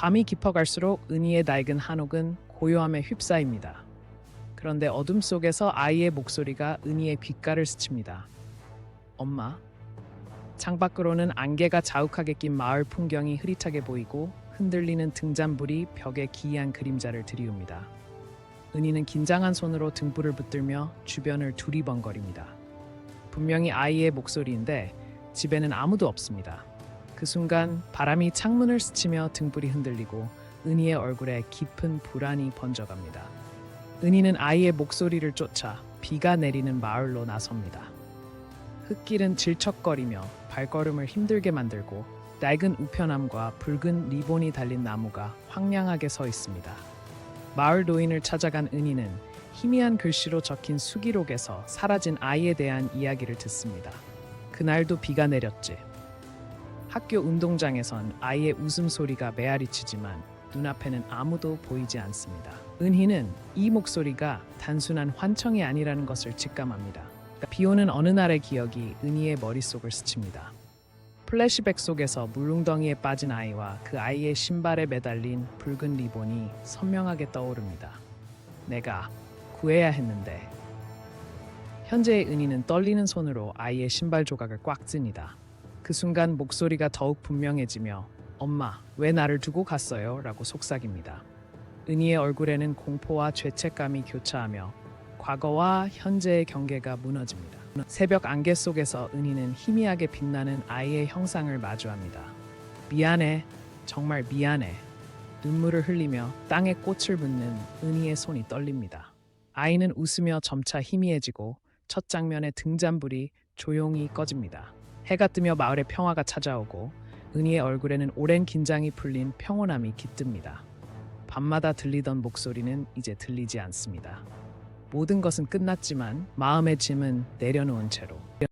밤이 깊어갈수록 은희의 낡은 한옥은 고요함에 휩싸입니다. 그런데 어둠 속에서 아이의 목소리가 은희의 귓가를 스칩니다. 엄마. 창밖으로는 안개가 자욱하게 낀 마을 풍경이 흐릿하게 보이고 흔들리는 등잔불이 벽에 기이한 그림자를 드리웁니다. 은희는 긴장한 손으로 등불을 붙들며 주변을 두리번거립니다. 분명히 아이의 목소리인데 집에는 아무도 없습니다. 그 순간 바람이 창문을 스치며 등불이 흔들리고 은희의 얼굴에 깊은 불안이 번져갑니다. 은희는 아이의 목소리를 쫓아 비가 내리는 마을로 나섭니다. 흙길은 질척거리며 발걸음을 힘들게 만들고 낡은 우편함과 붉은 리본이 달린 나무가 황량하게 서 있습니다. 마을 노인을 찾아간 은희는 희미한 글씨로 적힌 수기록에서 사라진 아이에 대한 이야기를 듣습니다. 그날도 비가 내렸지. 학교 운동장에선 아이의 웃음소리가 메아리치지만 눈앞에는 아무도 보이지 않습니다. 은희는 이 목소리가 단순한 환청이 아니라는 것을 직감합니다. 비 오는 어느 날의 기억이 은희의 머릿속을 스칩니다. 플래시백 속에서 물웅덩이에 빠진 아이와 그 아이의 신발에 매달린 붉은 리본이 선명하게 떠오릅니다. 내가 구해야 했는데. 현재의 은희는 떨리는 손으로 아이의 신발 조각을 꽉 쭌니다. 그 순간 목소리가 더욱 분명해지며 엄마, 왜 나를 두고 갔어요? 라고 속삭입니다. 은희의 얼굴에는 공포와 죄책감이 교차하며 과거와 현재의 경계가 무너집니다. 새벽 안개 속에서 은희는 희미하게 빛나는 아이의 형상을 마주합니다. 미안해, 정말 미안해. 눈물을 흘리며 땅에 꽃을 묻는 은희의 손이 떨립니다. 아이는 웃으며 점차 희미해지고 첫 장면의 등잔불이 조용히 꺼집니다. 해가 뜨며 마을에 평화가 찾아오고 은희의 얼굴에는 오랜 긴장이 풀린 평온함이 깃듭니다. 밤마다 들리던 목소리는 이제 들리지 않습니다. 모든 것은 끝났지만 마음의 짐은 내려놓은 채로